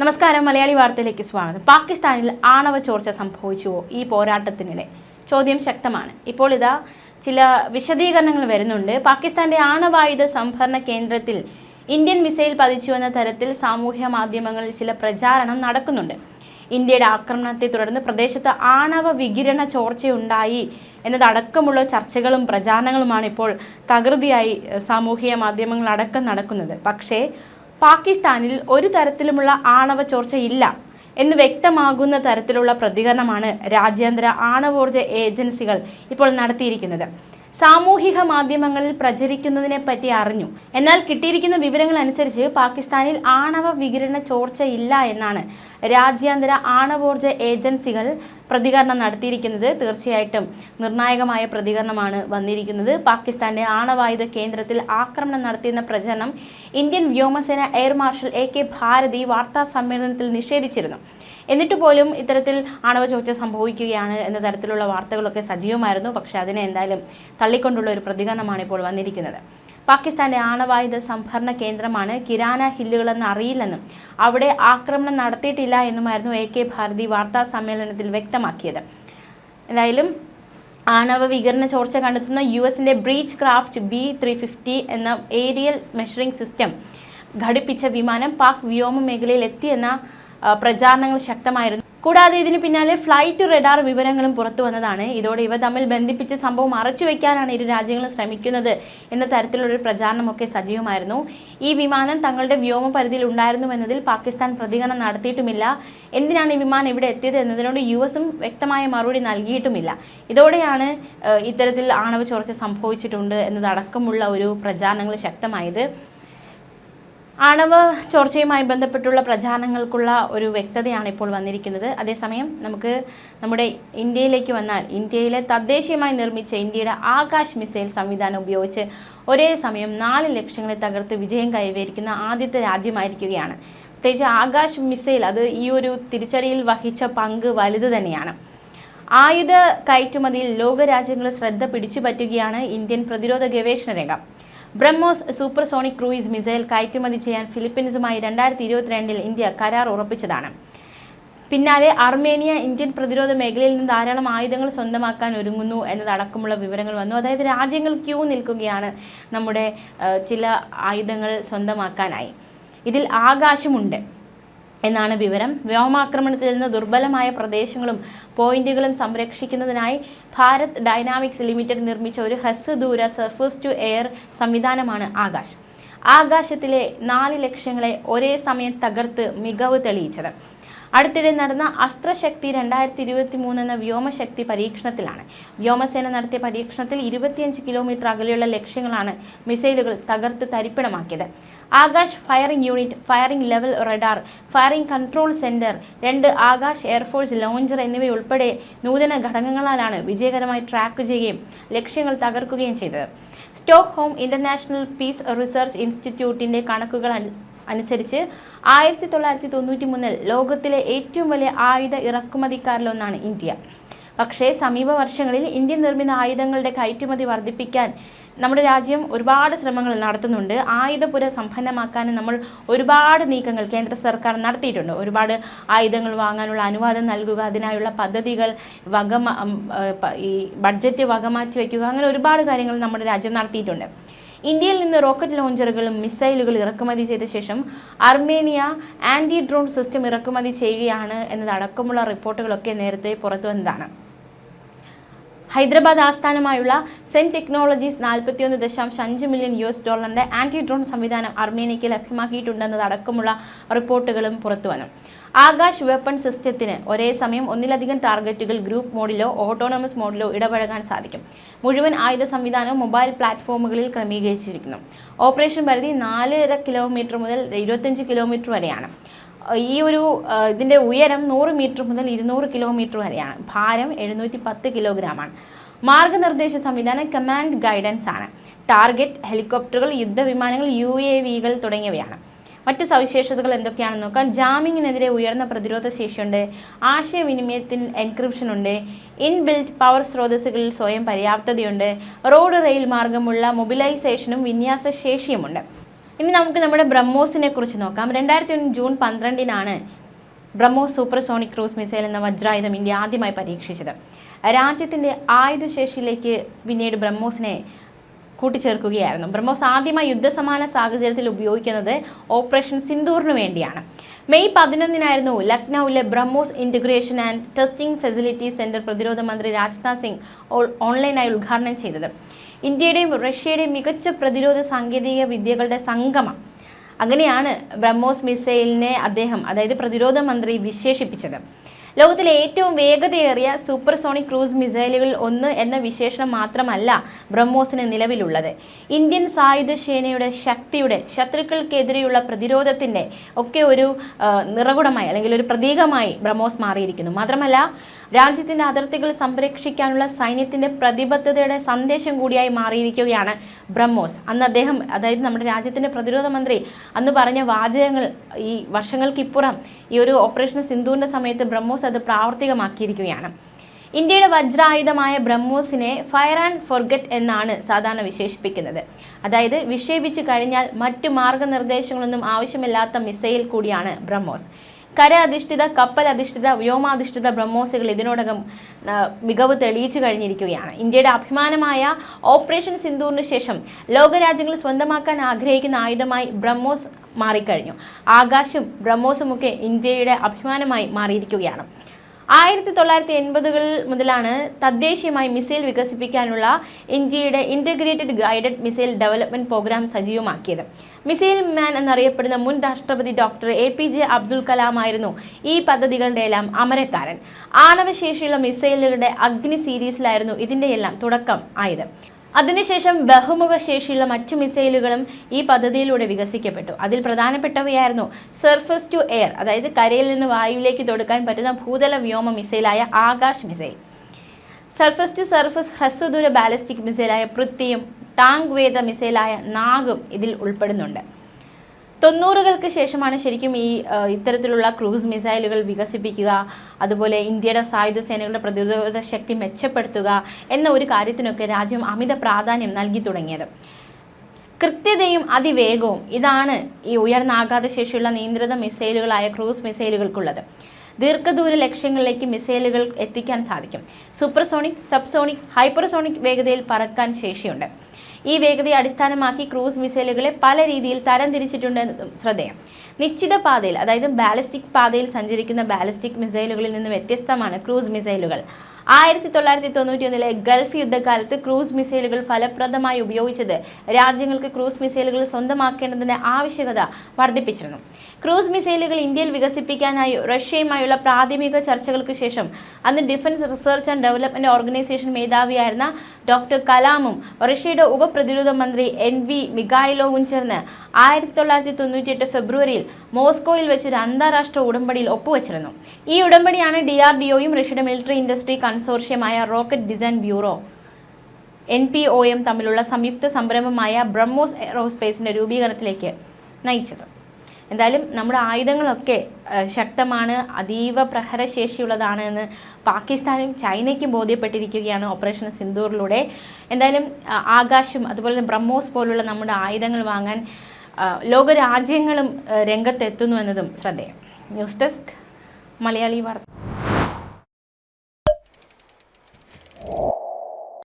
നമസ്കാരം മലയാളി വാർത്തയിലേക്ക് സ്വാഗതം. പാകിസ്ഥാനിൽ ആണവ ചോർച്ച സംഭവിച്ചുവോ? ഈ പോരാട്ടത്തിനിടെ. ചോദ്യം ശക്തമാണ്. ഇപ്പോൾ ഇതാ ചില വിശദീകരണങ്ങൾ വരുന്നുണ്ട്. പാകിസ്ഥാന്റെ ആണവായുധ സംഭരണ കേന്ദ്രത്തിൽ ഇന്ത്യൻ മിസൈൽ പതിച്ചു എന്ന തരത്തിൽ സാമൂഹ്യ മാധ്യമങ്ങളിൽ ചില പ്രചാരണം നടക്കുന്നുണ്ട്. ഇന്ത്യയുടെ ആക്രമണത്തെ തുടർന്ന് പ്രദേശത്ത് ആണവ വികിരണ ചോർച്ചയുണ്ടായി എന്നതടക്കമുള്ള ചർച്ചകളും പ്രചാരണങ്ങളുമാണ് ഇപ്പോൾ തകൃതിയായി സാമൂഹിക മാധ്യമങ്ങളടക്കം നടക്കുന്നത്. പക്ഷേ പാകിസ്ഥാനിൽ ഒരു തരത്തിലുമുള്ള ആണവ ചോർച്ചയില്ല എന്ന് വ്യക്തമാകുന്ന തരത്തിലുള്ള പ്രതികരണമാണ് രാജ്യാന്തര ആണവോർജ ഏജൻസികൾ ഇപ്പോൾ നടത്തിയിരിക്കുന്നത്. സാമൂഹിക മാധ്യമങ്ങളിൽ പ്രചരിക്കുന്നതിനെ പറ്റി അറിഞ്ഞു. എന്നാൽ കിട്ടിയിരിക്കുന്ന വിവരങ്ങൾ അനുസരിച്ച് പാകിസ്ഥാനിൽ ആണവ വികിരണ ചോർച്ച ഇല്ല എന്നാണ് രാജ്യാന്തര ആണവോർജ ഏജൻസികൾ പ്രതികരണം നടത്തിയിരിക്കുന്നത്. തീർച്ചയായിട്ടും നിർണായകമായ പ്രതികരണമാണ് വന്നിരിക്കുന്നത്. പാകിസ്ഥാന്റെ ആണവായുധ കേന്ദ്രത്തിൽ ആക്രമണം നടത്തിയെന്ന പ്രചരണം ഇന്ത്യൻ വ്യോമസേന air marshal A K Bharti വാർത്താ സമ്മേളനത്തിൽ നിഷേധിച്ചിരുന്നു. എന്നിട്ട് പോലും ഇത്തരത്തിൽ ആണവ ചോർച്ച സംഭവിക്കുകയാണ് എന്ന തരത്തിലുള്ള വാർത്തകളൊക്കെ സജീവമായിരുന്നു. പക്ഷേ അതിനെ എന്തായാലും തള്ളിക്കൊണ്ടുള്ള ഒരു പ്രതികരണമാണ് ഇപ്പോൾ വന്നിരിക്കുന്നത്. പാകിസ്ഥാന്റെ ആണവായുധ സംഭരണ കേന്ദ്രമാണ് കിരാന ഹില്ലുകളെന്ന് അറിയില്ലെന്നും അവിടെ ആക്രമണം നടത്തിയിട്ടില്ല എന്നുമായിരുന്നു എ കെ ഭാരതി വാർത്താ സമ്മേളനത്തിൽ വ്യക്തമാക്കിയത്. എന്തായാലും ആണവ വികരണ ചോർച്ച കണ്ടെത്തുന്ന യു എസിന്റെ Beechcraft B three fifty എന്ന ഏരിയൽ മെഷറിംഗ് സിസ്റ്റം ഘടിപ്പിച്ച വിമാനം പാക് വ്യോമ മേഖലയിൽ എത്തിയെന്ന പ്രചാരണങ്ങൾ ശക്തമായിരുന്നു. കൂടാതെ ഇതിന് പിന്നാലെ ഫ്ലൈറ്റ് റഡാർ വിവരങ്ങളും പുറത്തു വന്നതാണ്. ഇതോടെ ഇവ തമ്മിൽ ബന്ധിപ്പിച്ച് സംഭവം മറച്ചു വയ്ക്കാനാണ് ഇരു രാജ്യങ്ങളും ശ്രമിക്കുന്നത് എന്ന തരത്തിലുള്ളൊരു പ്രചാരണമൊക്കെ സജീവമായിരുന്നു. ഈ വിമാനം തങ്ങളുടെ വ്യോമ പരിധിയിൽ ഉണ്ടായിരുന്നുവെന്നതിൽ പാകിസ്ഥാൻ പ്രതികരണം നടത്തിയിട്ടുമില്ല. എന്തിനാണ് ഈ വിമാനം ഇവിടെ എത്തിയത് എന്നതിനോട് യു എസും വ്യക്തമായ മറുപടി നൽകിയിട്ടുമില്ല. ഇതോടെയാണ് ഇത്തരത്തിൽ ആണവ ചോർച്ച സംഭവിച്ചിട്ടുണ്ട് എന്നതടക്കമുള്ള ഒരു പ്രചാരണങ്ങൾ ശക്തമായത്. ആണവ ചോർച്ചയുമായി ബന്ധപ്പെട്ടുള്ള പ്രചാരണങ്ങൾക്കുള്ള ഒരു വ്യക്തതയാണ് ഇപ്പോൾ വന്നിരിക്കുന്നത്. അതേസമയം നമുക്ക് നമ്മുടെ ഇന്ത്യയിലേക്ക് വന്നാൽ ഇന്ത്യയിലെ തദ്ദേശീയമായി നിർമ്മിച്ച ഇന്ത്യയുടെ ആകാശ് മിസൈൽ സംവിധാനം ഉപയോഗിച്ച് ഒരേ സമയം നാല് ലക്ഷ്യങ്ങളെ തകർത്ത് വിജയം കൈവരിക്കുന്ന ആദ്യത്തെ രാജ്യമായിരിക്കുകയാണ്. പ്രത്യേകിച്ച് ആകാശ് മിസൈൽ അത് ഈ ഒരു തിരിച്ചടിയിൽ വഹിച്ച പങ്ക് വലുത് തന്നെയാണ്. ആയുധ കയറ്റുമതിയിൽ ലോകരാജ്യങ്ങൾ ശ്രദ്ധ പിടിച്ചുപറ്റുകയാണ് ഇന്ത്യൻ പ്രതിരോധ ഗവേഷണ രംഗം ബ്രഹ്മോസ് സൂപ്പർസോണിക് ക്രൂയിസ് മിസൈൽ കയറ്റുമതി ചെയ്യാൻ ഫിലിപ്പീൻസുമായി രണ്ടായിരത്തി ഇരുപത്തിരണ്ടിൽ ഇന്ത്യ കരാർ ഉറപ്പിച്ചതാണ്. പിന്നാലെ അർമേനിയ ഇന്ത്യൻ പ്രതിരോധ മേഖലയിൽ നിന്ന് ധാരാളം ആയുധങ്ങൾ സ്വന്തമാക്കാൻ ഒരുങ്ങുന്നു എന്നതടക്കമുള്ള വിവരങ്ങൾ വന്നു. അതായത് രാജ്യങ്ങൾ ക്യൂ നിൽക്കുകയാണ് നമ്മുടെ ചില ആയുധങ്ങൾ സ്വന്തമാക്കാനായി. ഇതിൽ ആകാശമുണ്ട്. എന്നാണ് വിവരം. വ്യോമാക്രമണത്തിൽ നിന്ന് ദുർബലമായ പ്രദേശങ്ങളും പോയിന്റുകളും സംരക്ഷിക്കുന്നതിനായി ഭാരത് ഡൈനാമിക്സ് ലിമിറ്റഡ് നിർമ്മിച്ച ഒരു ഹ്രസ്വദൂര സർഫേസ് ടു എയർ സംവിധാനമാണ് ആകാശ്. ആകാശത്തിലെ നാല് ലക്ഷ്യങ്ങളെ ഒരേ സമയം തകർത്ത് മികവ് തെളിയിച്ചത്. അടുത്തിടെ നടന്ന അസ്ത്രശക്തി രണ്ടായിരത്തി ഇരുപത്തി മൂന്ന് എന്ന വ്യോമശക്തി പരീക്ഷണത്തിലാണ്. വ്യോമസേന നടത്തിയ പരീക്ഷണത്തിൽ ഇരുപത്തിയഞ്ച് കിലോമീറ്റർ അകലെയുള്ള ലക്ഷ്യങ്ങളാണ് മിസൈലുകൾ തകർത്ത് തരിപ്പണമാക്കിയത്. Akash firing unit firing level radar firing control centre രണ്ട് ആകാശ് എയർഫോഴ്സ് ലോഞ്ചർ എന്നിവയുൾപ്പെടെ നൂതന ഘടകങ്ങളാലാണ് വിജയകരമായി ട്രാക്ക് ചെയ്യുകയും ലക്ഷ്യങ്ങൾ തകർക്കുകയും ചെയ്തത്. Stockholm international peace research ഇൻസ്റ്റിറ്റ്യൂട്ടിന്റെ കണക്കുകൾ അനുസരിച്ച് ആയിരത്തി തൊള്ളായിരത്തി തൊണ്ണൂറ്റി മൂന്നിൽ ലോകത്തിലെ ഏറ്റവും വലിയ ആയുധ ഇറക്കുമതിക്കാരിലൊന്നാണ് ഇന്ത്യ. പക്ഷേ സമീപ വർഷങ്ങളിൽ ഇന്ത്യൻ നിർമ്മിത ആയുധങ്ങളുടെ കയറ്റുമതി വർദ്ധിപ്പിക്കാൻ നമ്മുടെ രാജ്യം ഒരുപാട് ശ്രമങ്ങൾ നടത്തുന്നുണ്ട്. ആയുധപുര സമ്പന്നമാക്കാനും നമ്മൾ ഒരുപാട് നീക്കങ്ങൾ കേന്ദ്ര സർക്കാർ നടത്തിയിട്ടുണ്ട്. ഒരുപാട് ആയുധങ്ങൾ വാങ്ങാനുള്ള അനുവാദം നൽകുക അതിനായുള്ള പദ്ധതികൾ വകമാ ഈ ബഡ്ജറ്റ് വകമാറ്റി വയ്ക്കുക അങ്ങനെ ഒരുപാട് കാര്യങ്ങൾ നമ്മുടെ രാജ്യം നടത്തിയിട്ടുണ്ട്. ഇന്ത്യയിൽ നിന്ന് റോക്കറ്റ് ലോഞ്ചറുകളും മിസൈലുകളും ഇറക്കുമതി ചെയ്ത ശേഷം അർമേനിയ ആന്റി ഡ്രോൺ സിസ്റ്റം ഇറക്കുമതി ചെയ്യുകയാണ് എന്നതടക്കമുള്ള റിപ്പോർട്ടുകളൊക്കെ നേരത്തെ പുറത്തു വന്നതാണ്. ഹൈദരാബാദ് ആസ്ഥാനമായുള്ള സെൻ ടെക്നോളജീസ് നാൽപ്പത്തിയൊന്ന് ദശാംശം അഞ്ച് മില്യൺ യു എസ് ഡോളറിന്റെ ആന്റി ഡ്രോൺ സംവിധാനം അർമേനിയയ്ക്ക് ലഭ്യമാക്കിയിട്ടുണ്ടെന്നതടക്കമുള്ള റിപ്പോർട്ടുകളും പുറത്തുവന്നു ആകാശ് വെപ്പൺ സിസ്റ്റത്തിന് ഒരേ സമയം ഒന്നിലധികം ടാർഗറ്റുകൾ ഗ്രൂപ്പ് മോഡിലോ ഓട്ടോണമസ് മോഡിലോ ഇടപഴകാൻ സാധിക്കും. മുഴുവൻ ആയുധ സംവിധാനവും മൊബൈൽ പ്ലാറ്റ്ഫോമുകളിൽ ക്രമീകരിച്ചിരിക്കുന്നു. ഓപ്പറേഷൻ പരിധി നാലര കിലോമീറ്റർ മുതൽ ഇരുപത്തഞ്ച് കിലോമീറ്റർ വരെയാണ്. ഈ ഒരു ഇതിന്റെ ഉയരം നൂറ് മീറ്റർ മുതൽ ഇരുന്നൂറ് കിലോമീറ്റർ വരെയാണ്. ഭാരം എഴുന്നൂറ്റി പത്ത് കിലോഗ്രാമാണ്. മാർഗനിർദ്ദേശ സംവിധാനം കമാൻഡ് ഗൈഡൻസ് ആണ് ടാർഗറ്റ് ഹെലികോപ്റ്ററുകൾ യുദ്ധവിമാനങ്ങൾ യു എ വികൾ തുടങ്ങിയവയാണ്. മറ്റ് സവിശേഷതകൾ എന്തൊക്കെയാണെന്ന് നോക്കാം. ജാമിങ്ങിനെതിരെ ഉയർന്ന പ്രതിരോധ ശേഷിയുണ്ട്. ആശയവിനിമയത്തിൽ എൻക്രിപ്ഷൻ ഉണ്ട്. ഇൻബിൽറ്റ് പവർ സ്രോതസ്സുകളിൽ സ്വയം പര്യാപ്തതയുണ്ട്. Road rail മാർഗമുള്ള മൊബിലൈസേഷനും വിന്യാസ ശേഷിയുമുണ്ട്. ഇനി നമുക്ക് നമ്മുടെ ബ്രഹ്മോസിനെ കുറിച്ച് നോക്കാം. രണ്ടായിരത്തി ഒന്ന് ജൂൺ പന്ത്രണ്ടിനാണ് ബ്രഹ്മോസ് സൂപ്പർസോണിക് ക്രൂസ് മിസൈൽ എന്ന വജ്രായുധം ഇന്ത്യ ആദ്യമായി പരീക്ഷിച്ചത്. രാജ്യത്തിന്റെ ആയുധശേഷിയിലേക്ക് പിന്നീട് ബ്രഹ്മോസിനെ കൂട്ടിച്ചേർക്കുകയായിരുന്നു. ബ്രഹ്മോസ് ആദ്യമായി യുദ്ധസമാന സാഹചര്യത്തിൽ ഉപയോഗിക്കുന്നത് ഓപ്പറേഷൻ സിന്ദൂറിന് വേണ്ടിയാണ്. മെയ് പതിനൊന്നിനായിരുന്നു ലക്നൌവിലെ BrahMos integration and testing facility centre പ്രതിരോധ മന്ത്രി രാജ്നാഥ് സിംഗ് ഓൺലൈനായി ഉദ്ഘാടനം ചെയ്തത്. ഇന്ത്യയുടെയും റഷ്യയുടെയും മികച്ച പ്രതിരോധ സാങ്കേതിക വിദ്യകളുടെ സംഗമം. അങ്ങനെയാണ് ബ്രഹ്മോസ് മിസൈലിനെ അദ്ദേഹം അതായത് പ്രതിരോധ മന്ത്രി വിശേഷിപ്പിച്ചത്. ലോകത്തിലെ ഏറ്റവും വേഗതയേറിയ സൂപ്പർസോണിക് ക്രൂസ് മിസൈലുകളിൽ ഒന്ന് എന്ന വിശേഷണം മാത്രമല്ല ബ്രഹ്മോസിന് നിലവിലുള്ളത്. ഇന്ത്യൻ സായുധ സേനയുടെ ശക്തിയുടെ ശത്രുക്കൾക്കെതിരെയുള്ള പ്രതിരോധത്തിന്റെ ഒക്കെ ഒരു നിറകുടമായി അല്ലെങ്കിൽ ഒരു പ്രതീകമായി ബ്രഹ്മോസ് മാറിയിരിക്കുന്നു. മാത്രമല്ല രാജ്യത്തിന്റെ അതിർത്തികൾ സംരക്ഷിക്കാനുള്ള സൈന്യത്തിന്റെ പ്രതിബദ്ധതയുടെ സന്ദേശം കൂടിയായി മാറിയിരിക്കുകയാണ് ബ്രഹ്മോസ്. അന്ന് അദ്ദേഹം അതായത് നമ്മുടെ രാജ്യത്തിന്റെ പ്രതിരോധ മന്ത്രി അന്ന് പറഞ്ഞ വാചകങ്ങൾ ഈ വർഷങ്ങൾക്കിപ്പുറം ഈ ഒരു ഓപ്പറേഷൻ സിന്ധുവിന്റെ സമയത്ത് ബ്രഹ്മോസ് അത് പ്രാവർത്തികമാക്കിയിരിക്കുകയാണ്. ഇന്ത്യയുടെ വജ്രായുധമായ ബ്രഹ്മോസിനെ ഫയർ ആൻഡ് ഫൊർഗറ്റ് എന്നാണ് സാധാരണ വിശേഷിപ്പിക്കുന്നത്. അതായത് വിക്ഷേപിച്ചു കഴിഞ്ഞാൽ മറ്റു മാർഗനിർദ്ദേശങ്ങളൊന്നും ആവശ്യമില്ലാത്ത മിസൈൽ കൂടിയാണ് ബ്രഹ്മോസ്. കര അധിഷ്ഠിത കപ്പൽ അധിഷ്ഠിത വ്യോമാധിഷ്ഠിത ബ്രഹ്മോസുകൾ ഇതിനോടകം മികവ് തെളിയിച്ചു കഴിഞ്ഞിരിക്കുകയാണ്. ഇന്ത്യയുടെ അഭിമാനമായ ഓപ്പറേഷൻ സിന്ദൂറിന് ശേഷം ലോകരാജ്യങ്ങൾ സ്വന്തമാക്കാൻ ആഗ്രഹിക്കുന്ന ആയുധമായി ബ്രഹ്മോസ് മാറിക്കഴിഞ്ഞു. ആകാശും ബ്രഹ്മോസുമൊക്കെ ഇന്ത്യയുടെ അഭിമാനമായി മാറിയിരിക്കുകയാണ്. ആയിരത്തി തൊള്ളായിരത്തി എൺപതുകൾ മുതലാണ് തദ്ദേശീയമായി മിസൈൽ വികസിപ്പിക്കാനുള്ള ഇന്ത്യയുടെ integrated guided missile development programme സജീവമാക്കിയത്. Missile man എന്നറിയപ്പെടുന്ന മുൻ രാഷ്ട്രപതി doctor A P J Abdul Kalam ആയിരുന്നു ഈ പദ്ധതികളുടെ എല്ലാം അമരക്കാരൻ. ആണവശേഷിയുള്ള മിസൈലുകളുടെ അഗ്നി സീരീസിലായിരുന്നു ഇതിന്റെയെല്ലാം തുടക്കം ആയത്. അതിനുശേഷം ബഹുമുഖ ശേഷിയുള്ള മറ്റു മിസൈലുകളും ഈ പദ്ധതിയിലൂടെ വികസിക്കപ്പെട്ടു. അതിൽ പ്രധാനപ്പെട്ടവയായിരുന്നു സർഫസ് ടു എയർ അതായത് കരയിൽ നിന്ന് വായുവിലേക്ക് തൊടുക്കാൻ പറ്റുന്ന ഭൂതല വ്യോമ മിസൈലായ Akash missile. Surface to surface ഹ്രസ്വദൂര ballistic മിസൈലായ പൃഥ്വിയും ടാങ്ക് വേദ മിസൈലായ നാഗും ഇതിൽ ഉൾപ്പെടുന്നുണ്ട്. തൊണ്ണൂറുകൾക്ക് ശേഷമാണ് ശരിക്കും ഈ ഇത്തരത്തിലുള്ള ക്രൂസ് മിസൈലുകൾ വികസിപ്പിക്കുക അതുപോലെ ഇന്ത്യയുടെ സായുധ സേനകളുടെ പ്രതിരോധ ശക്തി മെച്ചപ്പെടുത്തുക എന്ന ഒരു കാര്യത്തിനൊക്കെ രാജ്യം അമിത പ്രാധാന്യം നൽകി തുടങ്ങിയത്. കൃത്യതയും അതിവേഗവും ഇതാണ് ഈ ഉയർന്ന ആഘാതശേഷിയുള്ള നിയന്ത്രിത മിസൈലുകളായ ക്രൂസ് മിസൈലുകൾക്കുള്ളത്. ദീർഘദൂര ലക്ഷ്യങ്ങളിലേക്ക് മിസൈലുകൾ എത്തിക്കാൻ സാധിക്കും. സൂപ്പർസോണിക് സബ്സോണിക് ഹൈപ്പർസോണിക് വേഗതയിൽ പറക്കാൻ ശേഷിയുണ്ട്. ഈ വേഗതയെ അടിസ്ഥാനമാക്കി ക്രൂസ് മിസൈലുകളെ പല രീതിയിൽ തരംതിരിച്ചിട്ടുണ്ടെന്നതും ശ്രദ്ധേയം. നിശ്ചിത പാതയിൽ അതായത് ബാലിസ്റ്റിക് പാതയിൽ സഞ്ചരിക്കുന്ന ബാലിസ്റ്റിക് മിസൈലുകളിൽ നിന്ന് വ്യത്യസ്തമാണ് ക്രൂസ് മിസൈലുകൾ. ആയിരത്തി തൊള്ളായിരത്തി തൊണ്ണൂറ്റി ഒന്നിലെ ഗൾഫ് യുദ്ധകാലത്ത് ക്രൂസ് മിസൈലുകൾ ഫലപ്രദമായി ഉപയോഗിച്ചത് രാജ്യങ്ങൾക്ക് ക്രൂസ് മിസൈലുകൾ സ്വന്തമാക്കേണ്ടതിന്റെ ആവശ്യകത വർദ്ധിപ്പിച്ചിരുന്നു. ക്രൂസ് മിസൈലുകൾ ഇന്ത്യയിൽ വികസിപ്പിക്കാനായി റഷ്യയുമായുള്ള പ്രാഥമിക ചർച്ചകൾക്ക് ശേഷം അന്ന് defence research and development organisation മേധാവിയായിരുന്ന doctor കലാമും റഷ്യയുടെ ഉപപ്രതിരോധ മന്ത്രി എൻ വി മിഗായിലോവും ചേർന്ന് ആയിരത്തി തൊള്ളായിരത്തി തൊണ്ണൂറ്റിയെട്ട് ഫെബ്രുവരിയിൽ മോസ്കോയിൽ വെച്ചൊരു അന്താരാഷ്ട്ര ഉടമ്പടിയിൽ ഒപ്പുവച്ചിരുന്നു. ഈ ഉടമ്പടിയാണ് ഡി ആർ ഡി ഒയും റഷ്യയുടെ military industry കൺസോർഷ്യമായ rocket design bureau. N P O M തമ്മിലുള്ള സംയുക്ത സംരംഭമായ ബ്രഹ്മോസ് എയറോസ്പേസിന്റെ രൂപീകരണത്തിലേക്ക് നയിച്ചത്. എന്തായാലും നമ്മുടെ ആയുധങ്ങളൊക്കെ ശക്തമാണ് അതീവ പ്രഹരശേഷിയുള്ളതാണ് എന്ന് പാകിസ്ഥാനും ചൈനയ്ക്കും ബോധ്യപ്പെട്ടിരിക്കുകയാണ് ഓപ്പറേഷൻ സിന്ദൂറിലൂടെ. എന്തായാലും ആകാശും അതുപോലെ തന്നെ ബ്രഹ്മോസ് പോലുള്ള നമ്മുടെ ആയുധങ്ങൾ വാങ്ങാൻ ലോകരാജ്യങ്ങളും രംഗത്തെത്തുന്നു എന്നതും ശ്രദ്ധേയം. ന്യൂസ് ഡെസ്ക് മലയാളി വാർത്ത.